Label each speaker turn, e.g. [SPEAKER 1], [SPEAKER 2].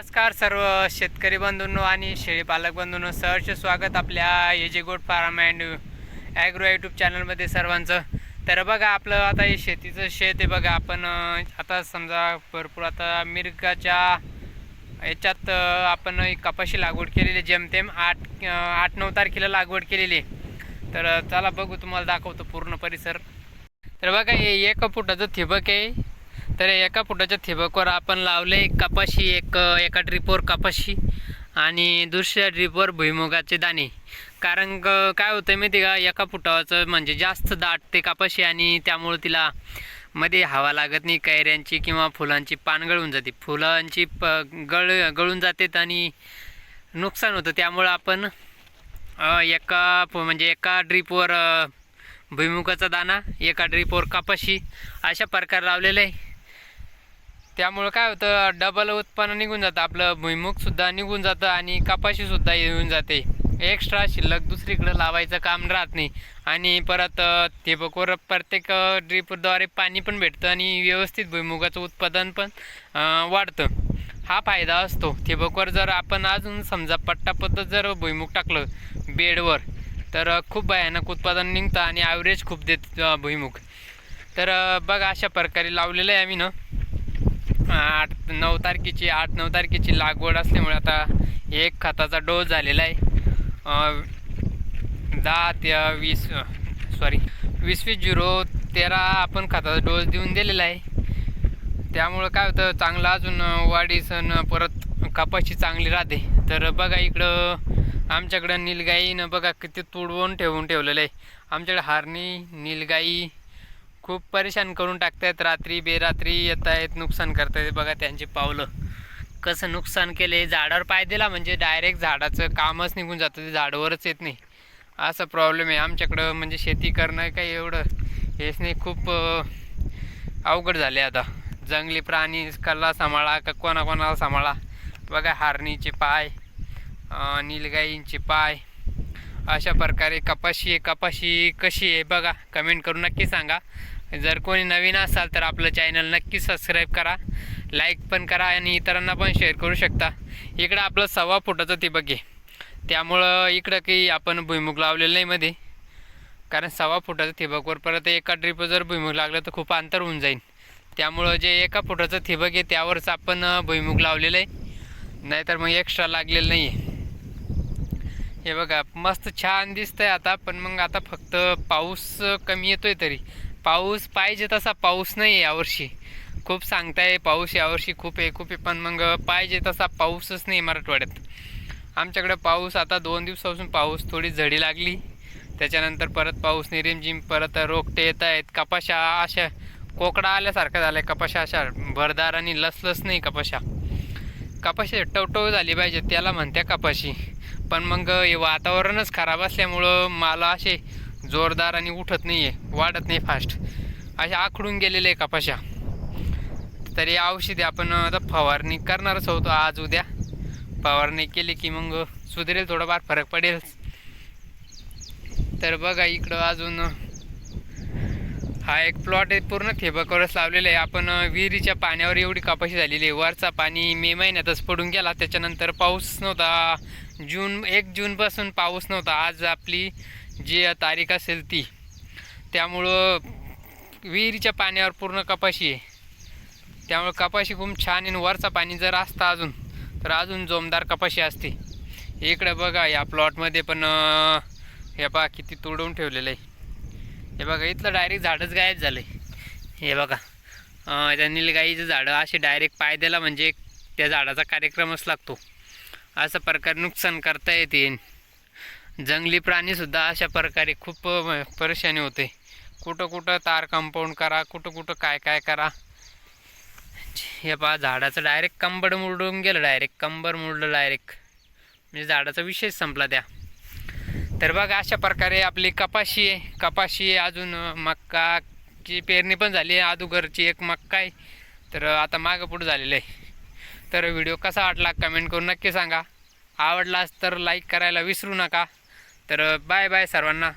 [SPEAKER 1] नमस्कार सर्व शेतकरी बंधूंनो आणि शेळी पालक बंधूंनो सहर्ष स्वागत आपल्या एजे गोड फार्म अँड ॲग्रो यूट्यूब चॅनलमध्ये सर्वांचं. तर बघा आपलं आता हे शेतीचं शेत आहे बघा आपण आता समजा भरपूर आता मिरगाच्या याच्यात आपण कपाशी लागवड केलेली जेमतेम आठ आठ नऊ तारखेला लागवड केलेली तर चला बघू तुम्हाला दाखवतो पूर्ण परिसर. तर बघा हे एक फुटाचं थिबक आहे. तर एका फुटाच्या थेबकवर आपण लावले कपाशी एक एका ड्रिपवर कपाशी आणि दुसऱ्या ड्रिपवर भुईमुगाचे दाणे. कारण काय होतं माहिती का एका फुटाचं म्हणजे जास्त दाट ते कपाशी आणि त्यामुळं तिला मध्ये हवा लागत नाही कैऱ्यांची किंवा फुलांची पान गळून जाते. फुलांची प गळ गळून जातात आणि नुकसान होतं. त्यामुळं आपण एका म्हणजे एका ड्रीपवर भुईमुगाचा दाणा एका ड्रीपवर कपाशी अशा प्रकार लावलेलं आहे. त्यामुळं काय होतं डबल उत्पन्न निघून जातं. आपलं भुईमुगसुद्धा निघून जातं आणि कपाशीसुद्धा येऊन जाते. एक्स्ट्रा शिल्लक दुसरीकडं लावायचं काम राहत नाही. आणि परत ठिबकवर प्रत्येक ड्रीपद्वारे पाणी पण भेटतं आणि व्यवस्थित भुईमुगाचं उत्पादन पण वाढतं. हा फायदा असतो. ठिबकवर जर आपण अजून समजा पट्टा पद्धत जर भुईमुग टाकलं बेडवर तर खूप भयानक उत्पादन निघतं आणि ॲव्हरेज खूप देत भुईमुग. तर बघा अशा प्रकारे लावलेलं आहे आम्ही ना. आठ नऊ तारखेची आठ नऊ तारखेची लागवड असल्यामुळे आता एक खताचा डोस झालेला आहे. दहा ते वीस सॉरी वीस वीस झिरो तेरा आपण खताचा डोस देऊन दिलेला आहे. त्यामुळं काय होतं चांगलं अजून वाढीस परत कपाशी चांगली राहते. तर बघा इकडं आमच्याकडं नीलगाईनं बघा किती तुडवून ठेवून ठेवलेलं आहे. आमच्याकडे हारणी नीलगाई खूप परेशान करून टाकतायत. रात्री बेरात्री येत आहेत नुकसान करतायत. बघा त्यांची पावलं. कसं नुकसान केले झाडावर पाय दिला म्हणजे डायरेक्ट झाडाचं कामच निघून जातं. ते झाडावरच येत नाही. असा प्रॉब्लेम आहे. आमच्याकडं म्हणजे शेती करणं काही एवढं हेच नाही. खूप अवघड झाले आता. जंगली प्राणी कल्ला सांभाळा का कोणाकोणाला सांभाळा. बघा हारणीचे पाय नीलगाईंचे पाय. अशा प्रकारे कपाशी आहे. कपाशी कशी आहे? बघा. कमेंट करून नक्की सांगा. जर कोणी नवीन असाल तर आपलं चॅनल नक्की सबस्क्राईब करा लाईक पण करा आणि इतरांना पण शेअर करू शकता. इकडं आपलं सव्वा फुटाचं ते बघे त्यामुळं इकडं काही आपण भुईमुग लावलेलं नाही मध्ये. कारण सव्वा फुटाचं ठिबकवर परत एका ड्रिप जर भुईमुग लागलं तर खूप अंतर होऊन जाईल त्यामुळं जे एका फुटाचं ठिबक आहे त्यावरच आपण भुईमुग लावलेलं आहे. नाहीतर मग एक्स्ट्रा लागलेलं नाही आहे हे बघा मस्त छान दिसतंय आता पण मग आता फक्त पाऊस कमी येतोय तरी. पाऊस पाहिजे तसा पाऊस नाही आहे यावर्षी खूप सांगताय पाऊस यावर्षी खूप आहे खूप आहे पण मग पाहिजे तसा पाऊसच नाही मराठवाड्यात. आमच्याकडे पाऊस आता दोन दिवसापासून पाऊस थोडी झडी लागली. त्याच्यानंतर परत पाऊस निरिमजिम परत रोगटे येत आहेत कपाशा अशा कोकडा आल्यासारखं झालं कपाशा अशा भरदार आणि लसलस नाही कपाशा. कपाशी टवटव झाली पाहिजे त्याला म्हणत्या कपाशी. पण मग हे वातावरणच खराब असल्यामुळं मला असे जोरदार आणि उठत नाही आहे वाढत नाही फास्ट अशा आखडून गेलेले आहे कपाशा तरी औषधी आपण आता फवारणी करणारच होतो आज उद्या फवारणी केली की मग सुधरेल थोडंफार फरक पडेल. तर बघा इकडं अजून हा एक प्लॉट आहे पूर्ण ठिबकवरच लावलेला आहे. आपण विहिरीच्या पाण्यावर एवढी कपाशी झालेली आहे. वरचा पाणी मे महिन्यातच पडून गेला. त्याच्यानंतर पाऊस नव्हता. जून एक जूनपासून पाऊस नव्हता. आज आपली जी तारीख असेल ती. त्यामुळं विहिरीच्या पाण्यावर पूर्ण कपाशी आहे. त्यामुळं कपाशी खूप छान आहे आणि वरचा पाणी जर असता अजून तर अजून जोमदार कपाशी असते. इकडं बघा या प्लॉटमध्ये पण हे बघा किती तोडवून ठेवलेलं आहे. हे बघा इथलं डायरेक्ट झाडच गायब झालं आहे हे बघा त्या निलगाईचं झाडं असे डायरेक्ट पाय द्यायला म्हणजे त्या झाडाचा कार्यक्रमच लागतो. अशा प्रकारे नुकसान करता येते. जंगली प्राणीसुद्धा अशा प्रकारे खूप परेशानी होते. कुठं कुठं तार कंपाऊंड करा कुठं कुठं काय काय करा. हे पहा झाडाचं डायरेक्ट कंबड मुरडून गेलं डायरेक्ट कंबर मुडलं डायरेक्ट म्हणजे झाडाचा विषयच संपला त्या. तर बघा अशा प्रकारे आपली कपाशी आहे. कपाशी आहे अजून मक्काची पेरणी पण झाली आहे. अदुगरची एक मक्का आहे. तर आता मागं पुढं झालेलं आहे. तर व्हिडिओ कसा वाटला कमेंट करून नक्की सांगा. आवडलास तर लाईक करायला विसरू नका. तर बाय बाय सर्वांना.